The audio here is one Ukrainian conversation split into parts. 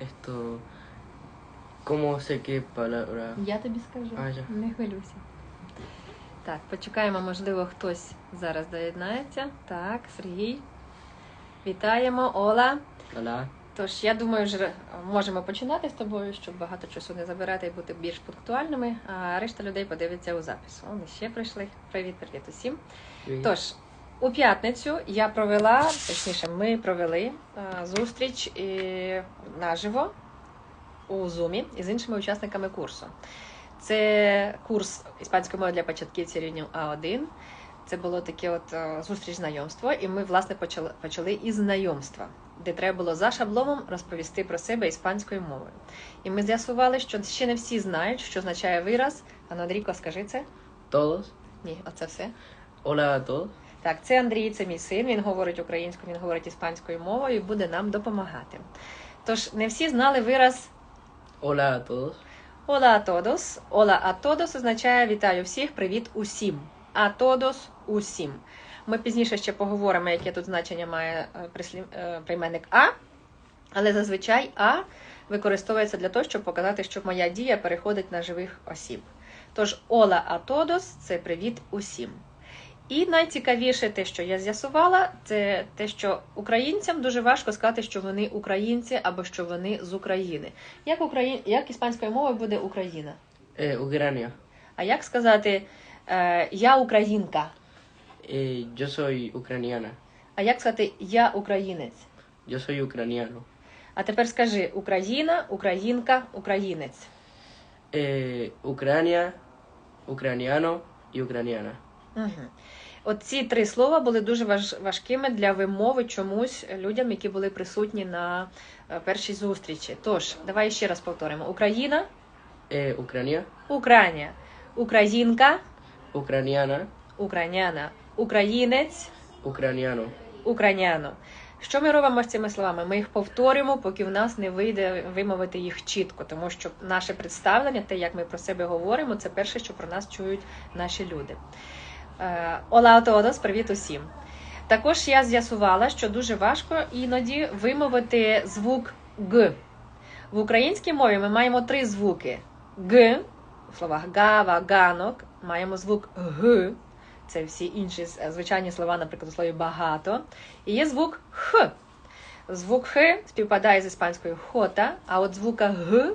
esto, ¿cómo sé qué palabra? Я тобі скажу. А, я. Не хвилюйся. Так, почекаємо, можливо, хтось зараз доєднається. Так, Сергій. Вітаємо, Ола. Hola. Тож, я думаю, вже можемо починати з тобою, щоб багато часу не забирати і бути більш пунктуальними. А решта людей подивиться у запис. Вони ще прийшли. Привіт, привіт усім. Bien. Тож, у п'ятницю я провела, точніше, ми провели е, зустріч наживо у Зумі із іншими учасниками курсу. Це курс іспанської мови для початківців рівню А1. Це було таке от е, зустріч знайомство, і ми власне почали, почали із знайомства, де треба було за шаблоном розповісти про себе іспанською мовою. І ми з'ясували, що ще не всі знають, що означає вираз. Ану, Андрійко, скажи це? ¿Todos? Ні, оце все. Hola a todos. Так, це Андрій, це мій син. Він говорить українською, він говорить іспанською мовою і буде нам допомагати. Тож не всі знали вираз Hola a todos. Hola a todos. Hola a todos означає вітаю всіх, привіт усім. А todos – усім. Ми пізніше ще поговоримо, яке тут значення має е, е, прийменник а, але зазвичай а використовується для того, щоб показати, що моя дія переходить на живих осіб. Тож a todos – це привіт усім. І найцікавіше те, що я з'ясувала, це те, що українцям дуже важко сказати, що вони українці або що вони з України. Як Україн... як іспанською мовою буде Україна? Ucrania. А як сказати е, я українка? Eh, yo soy ucraniana. А як сказати я українець? Yo soy ucraniano. А тепер скажи Україна, українка, українець. Eh, Ucrania, ucraniano y ucraniana. Угу. От ці три слова були дуже важ... важкими для вимови чомусь людям, які були присутні на е, першій зустрічі. Тож, давай ще раз повторимо: Україна, Eh, Ucrania, Україна, українка, ucraniana, україняна, українець, ucraniano. україняно. Що ми робимо з цими словами? Ми їх повторюємо, поки в нас не вийде вимовити їх чітко, тому що наше представлення, те, як ми про себе говоримо, це перше, що про нас чують наші люди. Е, Ола Тодос, привіт усім. Також я з'ясувала, що дуже важко іноді вимовити звук Г. В українській мові ми маємо три звуки: Г, в словах гава, ганок, маємо звук Г. Це всі інші звичайні слова, наприклад, у слові багато. І є звук Х. Звук Х співпадає з іспанською хота, а от звука Г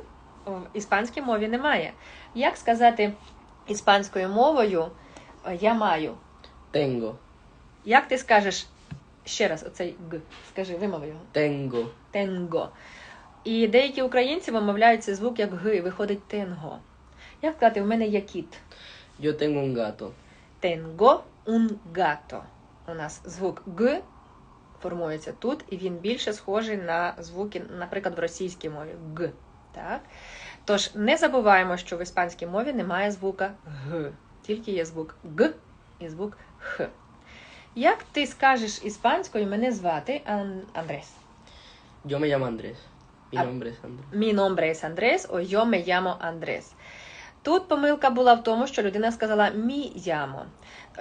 в іспанській мові немає. Як сказати іспанською мовою я маю? Tengo, Як ти скажеш ще раз оцей Г? Скажи, вимови його. tengo. Тенго. І деякі українці вимовляють цей звук як Г, і виходить тенго. Як сказати, в мене є кіт? Yo tengo un gato. Tengo un gato. У нас звук Г формується тут, і він більше схожий на звуки, наприклад, в російській мові Г. Так? Тож не забуваємо, що в іспанській мові немає звука Г, тільки є звук Г і звук Х. Як ти скажеш іспанською, мене звати Ан- Андрес. Yo me llamo Andrés. Mi Ah. nombre es Andrés. Mi nombre es Andrés, o yo me llamo Andrés. Тут помилка була в тому, що людина сказала мі ямо.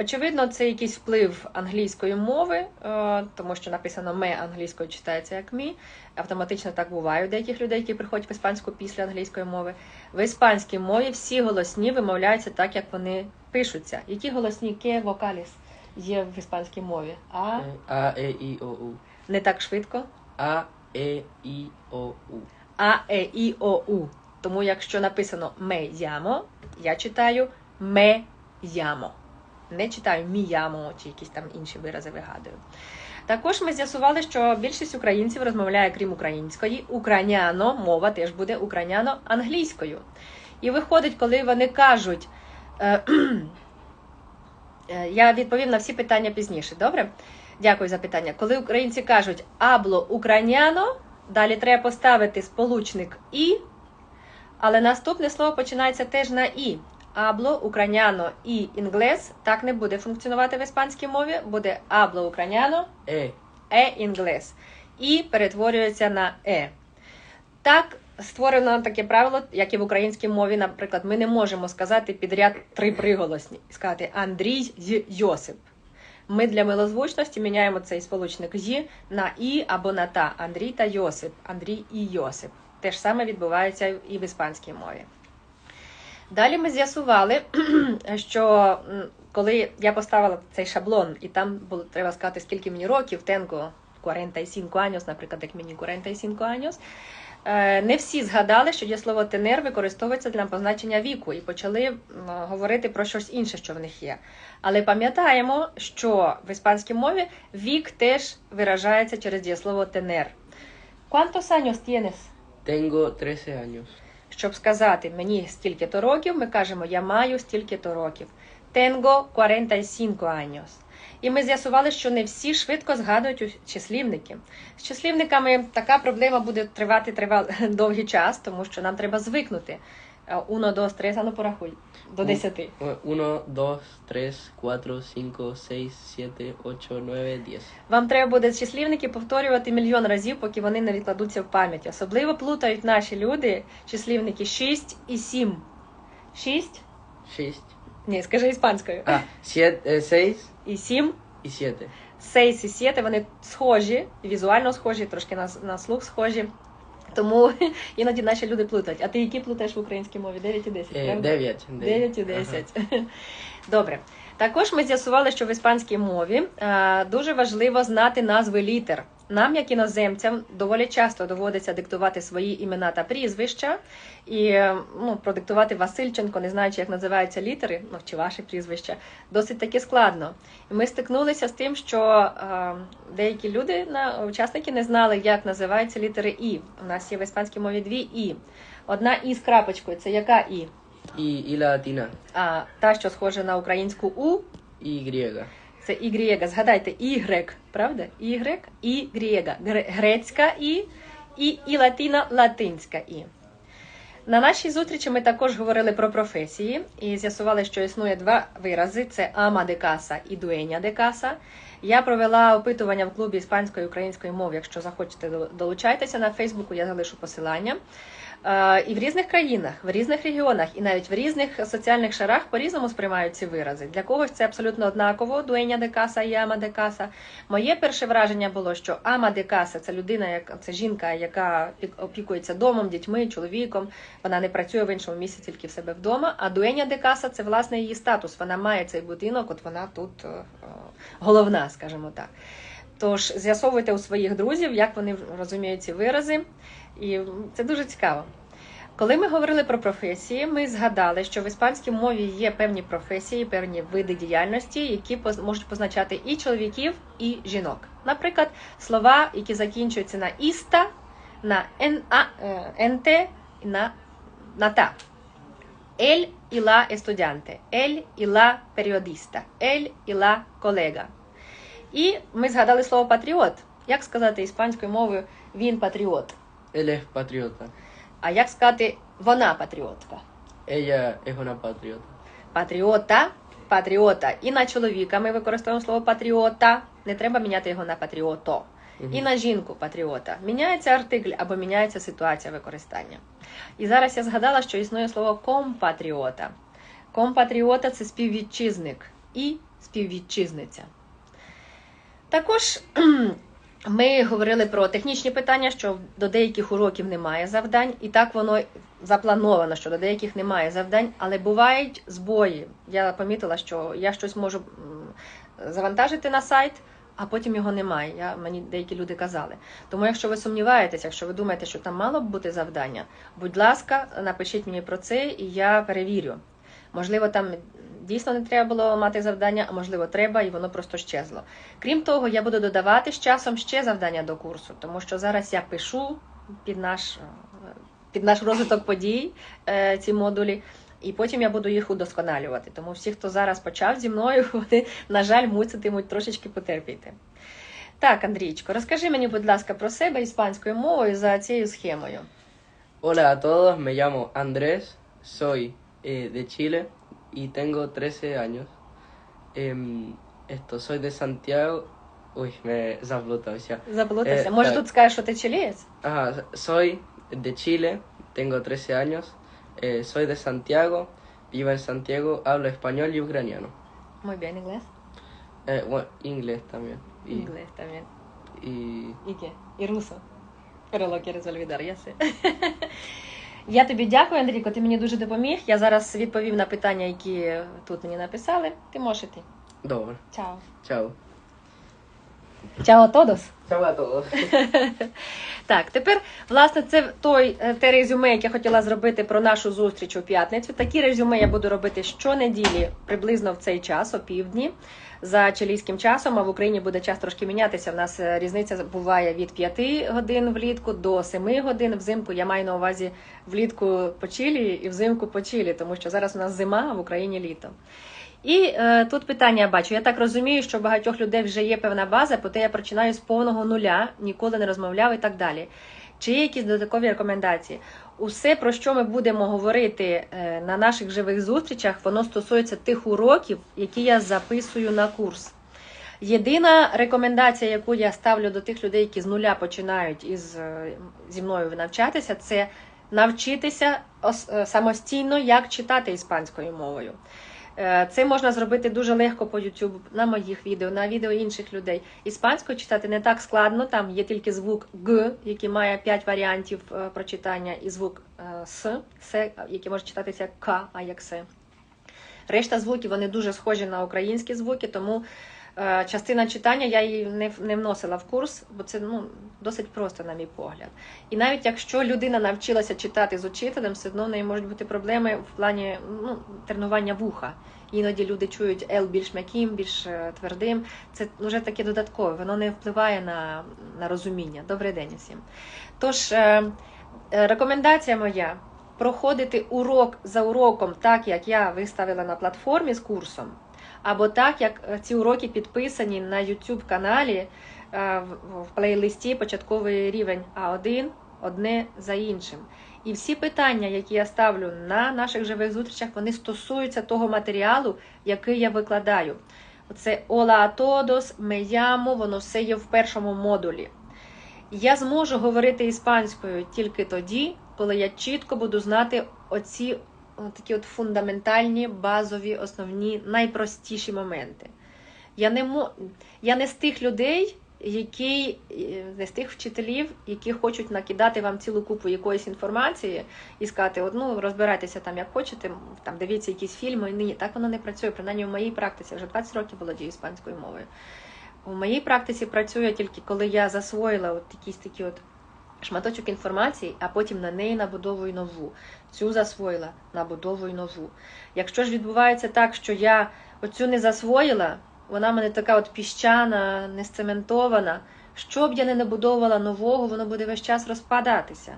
Очевидно, це якийсь вплив англійської мови, е, тому що написано ме англійською читається як мі. Автоматично так буває у деяких людей, які приходять в іспанську після англійської мови. В іспанській мові всі голосні вимовляються так, як вони пишуться. Які голосні ке вокаліс є в іспанській мові? А Eh, A, E, I, O, U. не так швидко. A, E, I, O, U. А, Е, І, О, У. Тому якщо написано ямо, я читаю ме ямо. Не читаю мі ямо чи якісь там інші вирази вигадую. Також ми з'ясували, що більшість українців розмовляє, крім української, украняно, мова теж буде украняно англійською. І виходить, коли вони кажуть, е, е, я відповім на всі питання пізніше, добре? Дякую за питання. Коли українці кажуть абло украняно, далі треба поставити сполучник і, але наступне слово починається теж на і. Абло, украняно і інглес так не буде функціонувати в іспанській мові, буде абло украняно, E, е інглес. І перетворюється на е. Так створено таке правило, як і в українській мові, наприклад, ми не можемо сказати підряд три приголосні і сказати Андрій Йосип. Ми для милозвучності міняємо цей сполучник «ї» на і або на та. Андрій та Йосип. Андрій і Йосип. Те ж саме відбувається і в іспанській мові. Далі ми з'ясували, що коли я поставила цей шаблон, і там було треба сказати, скільки мені років, тенко 45 años, наприклад, як мені 45 años, е, не всі згадали, що дієслово тенер використовується для позначення віку, і почали говорити про щось інше, що в них є. Але пам'ятаємо, що в іспанській мові вік теж виражається через дієслово тенер. ¿Cuántos años tienes? Tengo 13 años. Щоб сказати мені стільки-то років, ми кажемо я маю стільки-то років. Tengo 45 años. І ми з'ясували, що не всі швидко згадують числівники. З числівниками така проблема буде тривати трива... довгий час, тому що нам треба звикнути. Е, Uno, dos, tres, а ну порахуй. До У- 10. 1, 2, 3, 4, 5, 6, 7, 8, 9, 10. Вам треба буде числівники повторювати мільйон разів, поки вони не відкладуться в пам'яті. Особливо плутають наші люди числівники 6 і 7. 6? 6. Ні, скажи іспанською. 7, 6 І 7. y 7. 6 і 7, вони схожі, візуально схожі, трошки на, на слух схожі. Тому іноді наші люди плутають. А ти які плутаєш в українській мові? 9 і 10, Eh, правда? 9. 9 і 10. Добре. Також ми з'ясували, що в іспанській мові е, дуже важливо знати назви літер. Нам, як іноземцям, доволі часто доводиться диктувати свої імена та прізвища, і е, ну, продиктувати Васильченко, не знаючи, як називаються літери, ну чи ваші прізвища, досить таки складно. І ми стикнулися з тим, що е, деякі люди, на, учасники, не знали, як називаються літери І. У нас є в іспанській мові дві І. Одна І з крапочкою це яка І? Y, y la. А та, що схожа на українську У, griega. Це Y. Згадайте, Y, правда? Y, і. Грецька І і, і латина латинська І. На нашій зустрічі ми також говорили про професії і з'ясували, що існує два вирази: це ама де каса і дуеня де каса. Я провела опитування в клубі іспанської і української мови. Якщо захочете, долучайтеся на Фейсбуку, я залишу посилання. Е, І в різних країнах, в різних регіонах, і навіть в різних соціальних шарах по-різному сприймають ці вирази. Для когось це абсолютно однаково дуеня де каса і ама де каса. Моє перше враження було, що ама де каса це людина, яка це жінка, яка пік- опікується домом, дітьми, чоловіком. Вона не працює в іншому місці, тільки в себе вдома. А дуеня де каса це власне її статус. Вона має цей будинок, от вона тут е, е, головна, скажімо так. Тож з'ясовуйте у своїх друзів, як вони розуміють ці вирази, і це дуже цікаво. Коли ми говорили про професії, ми згадали, що в іспанській мові є певні професії, певні види діяльності, які можуть позначати і чоловіків, і жінок. Наприклад, слова, які закінчуються на іста, на е, енте, на, на та. Ель і ла estudiante, ель і ла periodista, ель і ла колега. І ми згадали слово патріот. Як сказати іспанською мовою він патріот? Él es patriota. А як сказати вона патріотка? Ella es una patriota. Патріота, патріота. І на чоловіка ми використовуємо слово патріота. Не треба міняти його на патріото. І на жінку патріота. Міняється артикль або міняється ситуація використання. І зараз я згадала, що існує слово компатріота. Компатріота це співвітчизник і співвітчизниця. Також ми говорили про технічні питання, що до деяких уроків немає завдань, і так воно заплановано, що до деяких немає завдань, але бувають збої. Я помітила, що я щось можу завантажити на сайт, а потім його немає. Я, мені деякі люди казали. Тому, якщо ви сумніваєтеся, якщо ви думаєте, що там мало б бути завдання, будь ласка, напишіть мені про це, і я перевірю. Можливо, там дійсно не треба було мати завдання, а можливо, треба, і воно просто щезло. Крім того, я буду додавати з часом ще завдання до курсу, тому що зараз я пишу під наш, е, під наш розвиток подій е, ці модулі. І потім я буду їх удосконалювати. Тому всі, хто зараз почав зі мною, вони, на жаль, муситимуть трошечки потерпіти. Так, Андрійчко, розкажи мені, будь ласка, про себе іспанською мовою за цією схемою. Hola a todos, me llamo Andrés, soy eh, de Chile y tengo 13 años. Em, esto, soy de Santiago. Uy, me zaplutался. Заплутався. Е, Може, так. тут скажеш, що ти чилієць? Ajá, soy de Chile, tengo 13 años, eh, soy de Santiago, vivo en Santiago, hablo español y ucraniano. Muy bien, inglés. Eh, bueno, inglés también. Y, Інглес también. y І ке? І русо. Pero lo quieres olvidar, я sé. Я тобі дякую, Андрійко, ти мені дуже допоміг. Я зараз відповів на питання, які тут мені написали. Ти можеш іти. Добре. Чао. Чао. Чао, тодос. Чао todos. Так, тепер, власне, це той е, те резюме, яке я хотіла зробити про нашу зустріч у п'ятницю. Такі резюме я буду робити щонеділі, приблизно в цей час, о півдні, за чилійським часом. А в Україні буде час трошки мінятися. У нас е, різниця буває від 5 годин влітку до 7 годин взимку. Я маю на увазі влітку по Чилі і взимку по Чилі, тому що зараз у нас зима, а в Україні літо. І е, тут питання бачу. Я так розумію, що у багатьох людей вже є певна база, проте я починаю з повного нуля, ніколи не розмовляв і так далі. Чи є якісь додаткові рекомендації? Усе, про що ми будемо говорити е, на наших живих зустрічах, воно стосується тих уроків, які я записую на курс. Єдина рекомендація, яку я ставлю до тих людей, які з нуля починають із е, зі мною навчатися, це навчитися е, самостійно, як читати іспанською мовою. Е, Це можна зробити дуже легко по YouTube, на моїх відео, на відео інших людей. Іспанською читати не так складно, там є тільки звук Г, який має 5 варіантів е, прочитання, і звук е, С, С, який може читатися як К, а як С. Решта звуків вони дуже схожі на українські звуки, тому частина читання я її не, не вносила в курс, бо це ну, досить просто, на мій погляд. І навіть якщо людина навчилася читати з учителем, все одно в неї можуть бути проблеми в плані ну, тренування вуха. Іноді люди чують L більш м'яким, більш е, твердим. Це вже таке додаткове, воно не впливає на, на розуміння. Добрий день усім. Тож, е, е, рекомендація моя проходити урок за уроком, так як я виставила на платформі з курсом, або так, як е, ці уроки підписані на YouTube каналі е, в- плейлисті початковий рівень А1 одне за іншим. І всі питання, які я ставлю на наших живих зустрічах, вони стосуються того матеріалу, який я викладаю. Оце Ола todos, me воно все є в першому модулі. Я зможу говорити іспанською тільки тоді, коли я чітко буду знати оці такі от фундаментальні, базові, основні, найпростіші моменти. Я не, мо... я не з тих людей, які, е, не з тих вчителів, які хочуть накидати вам цілу купу якоїсь інформації і сказати, от, ну, розбирайтеся там, як хочете, там, дивіться якісь фільми. Ні, так воно не працює, принаймні в моїй практиці. Вже 20 років володію іспанською мовою. У моїй практиці працює тільки коли я засвоїла от якісь такі от шматочок інформації, а потім на неї набудовую нову. Цю засвоїла, набудовую нову. Якщо ж відбувається так, що я оцю не засвоїла, вона мене така от піщана, не сцементована. Що б я не набудовувала нового, воно буде весь час розпадатися.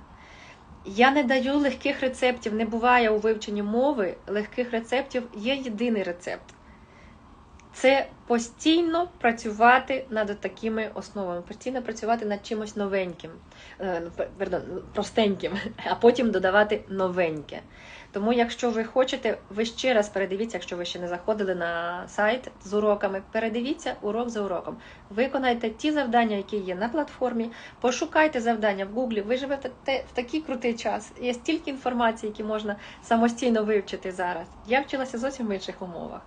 Я не даю легких рецептів, не буває у вивченні мови легких рецептів, є єдиний рецепт. Це постійно працювати над такими основами, постійно працювати над чимось новеньким, е, пардон, простеньким, а потім додавати новеньке. Тому, якщо ви хочете, ви ще раз передивіться, якщо ви ще не заходили на сайт з уроками, передивіться урок за уроком. Виконайте ті завдання, які є на платформі, пошукайте завдання в Гуглі. Ви живете в такий крутий час. Є стільки інформації, які можна самостійно вивчити зараз. Я вчилася зовсім в інших умовах.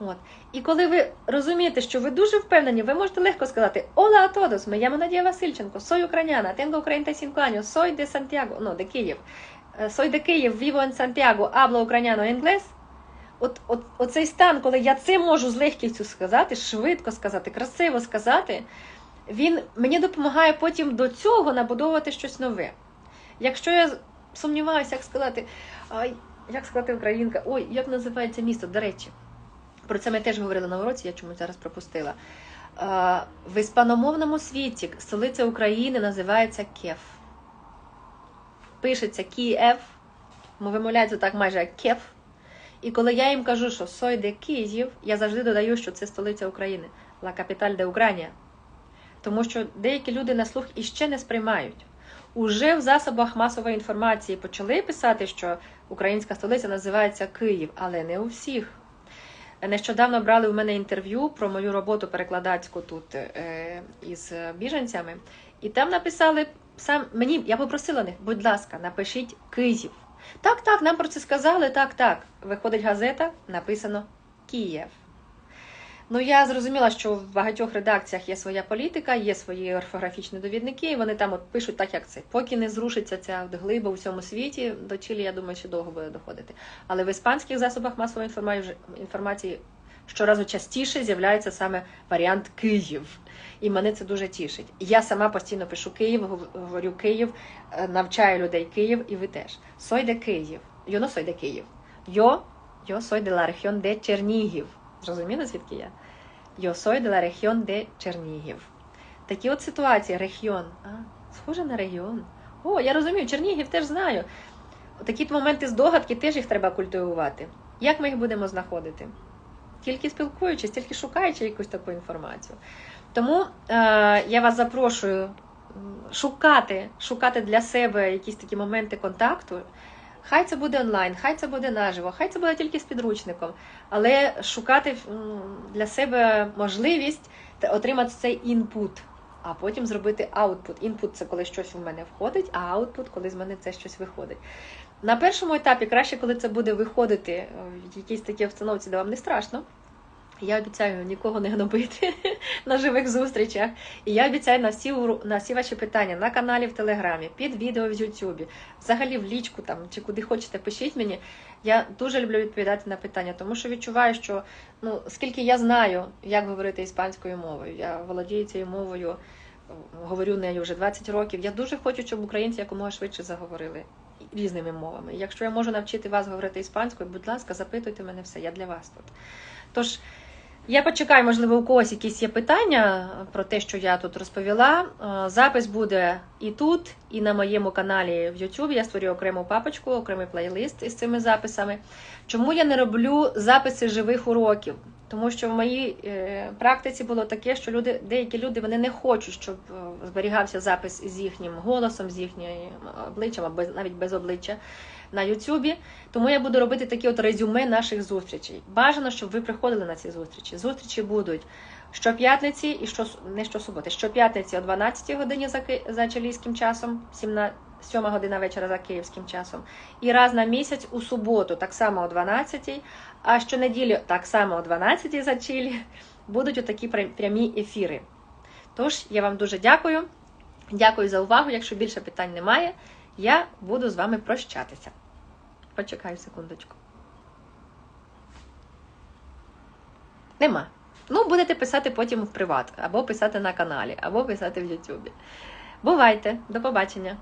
От. І коли ви розумієте, що ви дуже впевнені, ви можете легко сказати Hola a todos, me llamo Nadia Васильченко, soy ucraniana, tengo 45 años, soy de Santiago, no, de Київ. Е, Soy de Київ, vivo en Santiago, hablo ucraniano e. От, от, оцей стан, коли я це можу з легкістю сказати, швидко сказати, красиво сказати, він мені допомагає потім до цього набудовувати щось нове. Якщо я сумніваюся, як сказати, як сказати українка, ой, як називається місто, до речі. Про це ми теж говорили на уроці, я чомусь зараз пропустила. Е, В іспаномовному світі столиця України називається Кеф. Пишеться Київ, вимовляється так майже як Кеф. І коли я їм кажу, що сой де Київ, я завжди додаю, що це столиця України, Ла Капіталь де Україна. Тому що деякі люди на слух іще не сприймають. Уже в засобах масової інформації почали писати, що українська столиця називається Київ, але не у всіх. Нещодавно брали у мене інтерв'ю про мою роботу перекладацьку тут е, із біженцями, і там написали сам мені, я попросила них, будь ласка, напишіть Київ. Так, так, нам про це сказали, так, так. Виходить газета, написано Київ. Ну, я зрозуміла, що в багатьох редакціях є своя політика, є свої орфографічні довідники, і вони там от пишуть так, як це. Поки не зрушиться ця глиба у всьому світі, до Чилі, я думаю, ще довго буде доходити. Але в іспанських засобах масової інформації щоразу частіше з'являється саме варіант Київ. І мене це дуже тішить. Я сама постійно пишу Київ, говорю Київ, е, навчаю людей Київ, і ви теж. De Київ. Yo no soy Київ. Yo soy de la región de Чернігів. Зрозуміли, звідки я? Soy de la región de Чернігів. Такі от ситуації, регіон. А, схоже на регіон. О, я розумію, Чернігів теж знаю. Такі моменти здогадки теж їх треба культивувати. Як ми їх будемо знаходити? Тільки спілкуючись, тільки шукаючи якусь таку інформацію. Тому е, я вас запрошую шукати, шукати для себе якісь такі моменти контакту. Хай це буде онлайн, хай це буде наживо, хай це буде тільки з підручником, але шукати для себе можливість отримати цей інпут, а потім зробити аутпут. Інпут це коли щось у мене входить, а аутпут, коли з мене це щось виходить. На першому етапі краще, коли це буде виходити е, в якійсь такій обстановці, де вам не страшно. Я обіцяю нікого не гнобити на живих зустрічах. І я обіцяю на всі на всі ваші питання на каналі в Телеграмі, під відео в Ютубі, взагалі в лічку там чи куди хочете, пишіть мені. Я дуже люблю відповідати на питання, тому що відчуваю, що ну скільки я знаю, як говорити іспанською мовою. Я володію цією мовою, говорю нею вже 20 років. Я дуже хочу, щоб українці якомога швидше заговорили різними мовами. Якщо я можу навчити вас говорити іспанською, будь ласка, запитуйте мене все, я для вас тут. Тож. Я почекаю, можливо, у когось якісь є питання про те, що я тут розповіла. Е, Запис буде і тут, і на моєму каналі в YouTube. Я створю окрему папочку, окремий плейлист із цими записами. Чому я не роблю записи живих уроків? Тому що в моїй е, практиці було таке, що люди, деякі люди вони не хочуть, щоб е, зберігався запис з їхнім голосом, з їхнім обличчям, або навіть без обличчя на Ютубі. Тому я буду робити такі от резюме наших зустрічей. Бажано, щоб ви приходили на ці зустрічі. Зустрічі будуть щоп'ятниці і що не щосуботи. Щоп'ятниці о 12 годині за, за чилійським часом, 17 7 година вечора за київським часом. І раз на місяць у суботу, так само о 12, а щонеділі так само о 12 за Чилі, будуть отакі прямі ефіри. Тож, я вам дуже дякую. Дякую за увагу. Якщо більше питань немає, я буду з вами прощатися. Почекаю секундочку. Нема. Ну, будете писати потім в приват, або писати на каналі, або писати в Ютубі. Бувайте, до побачення!